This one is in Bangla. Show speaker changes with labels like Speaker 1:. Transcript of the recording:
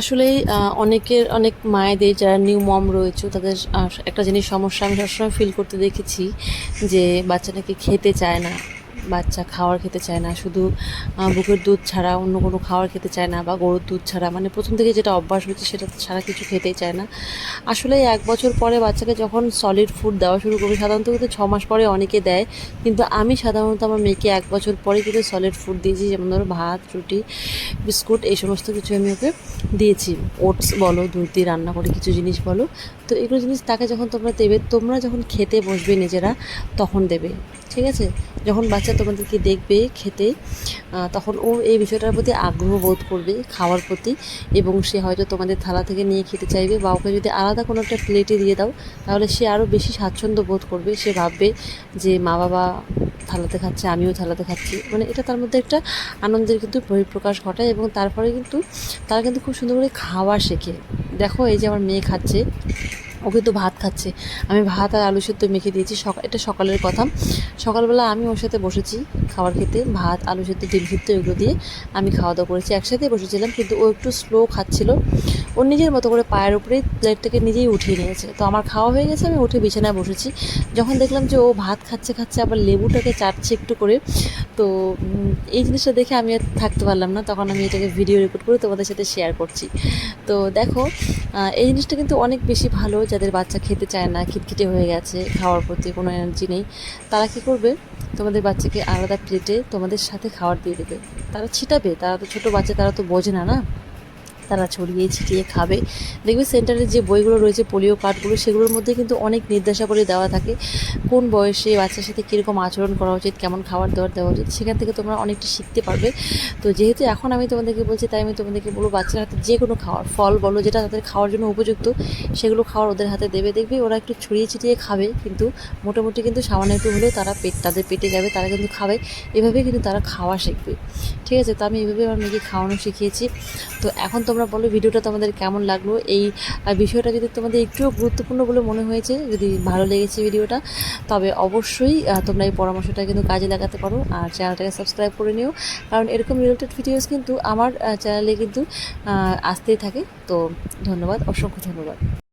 Speaker 1: আসলে অনেকের, অনেক মায়েদের যারা নিউ মম রয়েছে, তাদের একটা জিনিস সমস্যা আমি সবসময় ফিল করতে দেখেছি যে বাচ্চা নাকি খেতে চায় না। বাচ্চা খাওয়ার খেতে চায় না, শুধু বুকের দুধ ছাড়া অন্য কোনো খাবার খেতে চায় না বা গরুর দুধ ছাড়া। মানে প্রথম থেকে যেটা অভ্যাস হয়েছে সেটা ছাড়া কিছু খেতেই চায় না। আসলে এক বছর পরে বাচ্চাকে যখন সলিড ফুড দেওয়া শুরু করবে, সাধারণত কিন্তু ছ মাস পরে অনেকে দেয়। কিন্তু আমি সাধারণত আমার মেয়েকে এক বছর পরে কিন্তু সলিড ফুড দিয়েছি, যেমন ধরো ভাত, রুটি, বিস্কুট, এই সমস্ত কিছু আমি ওকে দিয়েছি। ওটস বলো, দুধ দিয়ে রান্না করে কিছু জিনিস বলো। তো এগুলো জিনিস তাকে যখন তোমরা দেবে, তোমরা যখন খেতে বসবে নিজেরা, তখন দেবে। ঠিক আছে? যখন বাচ্চা তোমাদেরকে দেখবে খেতে তখন ও এই বিষয়টার প্রতি আগ্রহ বোধ করবে খাওয়ার প্রতি এবং সে হয়তো তোমাদের থালা থেকে নিয়ে খেতে চাইবে বা ওকে যদি আলাদা কোনো একটা প্লেটে দিয়ে দাও, তাহলে সে আরও বেশি স্বাচ্ছন্দ্য বোধ করবে। সে ভাববে যে মা বাবা থালাতে খাচ্ছে, আমিও থালাতে খাচ্ছি। মানে এটা তার মধ্যে একটা আনন্দের কিন্তু বহিঃপ্রকাশ ঘটায় এবং তারপরে কিন্তু তারা কিন্তু খুব সুন্দর করে খাওয়া শেখে। দেখো এই যে আমার মেয়ে খাচ্ছে। ও কিন্তু ভাত খাচ্ছে। আমি ভাত আর আলু সেদ্ধ মেখে দিয়েছি। সকাল এটা সকালের কথা। সকালবেলা আমি ওর সাথে বসেছি খাবার খেতে। ভাত, আলু সেদ্ধ, ডিম সিদ্ধ এগুলো দিয়ে আমি খাওয়া দাওয়া করেছি। একসাথে বসেছিলাম, কিন্তু ও একটু স্লো খাচ্ছিল। ও নিজের মতো করে পায়ের উপরেই প্লেটটাকে নিজেই উঠিয়ে নিয়েছে। তো আমার খাওয়া হয়ে গেছে, আমি উঠে বিছানায় বসেছি। যখন দেখলাম যে ও ভাত খাচ্ছে খাচ্ছে, আবার লেবুটাকে চাটছে একটু করে, তো এই জিনিসটা দেখে আমি আর থাকতে পারলাম না। তখন আমি এটাকে ভিডিও রেকর্ড করে তোমাদের সাথে শেয়ার করছি। তো দেখো এই জিনিসটা কিন্তু অনেক বেশি ভালো যাদের বাচ্চা খেতে চায় না, খিটখিটে হয়ে গেছে, খাওয়ার প্রতি কোনো এনার্জি নেই, তারা কী করবে? তোমাদের বাচ্চাকে আলাদা প্লেটে তোমাদের সাথে খাবার দিয়ে দেবে। তারা ছিটাবে, তারা তো ছোটো বাচ্চা, তারা তো বোঝে না না? তারা ছড়িয়ে ছিটিয়ে খাবে। দেখবে সেন্টারে যে বইগুলো রয়েছে পোলিও কার্ডগুলো সেগুলোর মধ্যে কিন্তু অনেক নির্দেশাবলী দেওয়া থাকে। কোন বয়সে বাচ্চার সাথে কীরকম আচরণ করা উচিত, কেমন খাবার দাবার দেওয়া উচিত, সেখান থেকে তোমরা অনেকটা শিখতে পারবে। তো যেহেতু এখন আমি তোমাদেরকে বলছি, তাই আমি তোমাদেরকে বলব, বাচ্চার হাতে যে কোনো খাওয়ার, ফল বলো, যেটা তাদের খাওয়ার জন্য উপযুক্ত, সেগুলো খাওয়ার ওদের হাতে দেবে। দেখবে ওরা একটু ছড়িয়ে ছিটিয়ে খাবে, কিন্তু মোটামুটি কিন্তু সামান্য একটু হলেও তারা পেট, তাদের পেটে যাবে, তারা কিন্তু খাবে। এভাবেই কিন্তু তারা খাওয়া শিখবে। ঠিক আছে, তো আমি এইভাবে আমার মেয়েকে খাওয়ানো শিখিয়েছি। তো এখন তোমরা বলো ভিডিওটা তোমাদের কেমন লাগল? এই বিষয়টা যদি তোমাদের একটুও গুরুত্বপূর্ণ বলে মনে হয়েছে, যদি ভালো লেগেছে ভিডিওটা, তবে অবশ্যই তোমরা এই পরামর্শটা কিন্তু কাজে লাগাতে পারো। আর চ্যানেলটাকে সাবস্ক্রাইব করে নিও। কারণ এরকম রিলেটেড ভিডিওস কিন্তু আমার চ্যানেলে কিন্তু আসতেই থাকে। তো ধন্যবাদ, অসংখ্য ধন্যবাদ।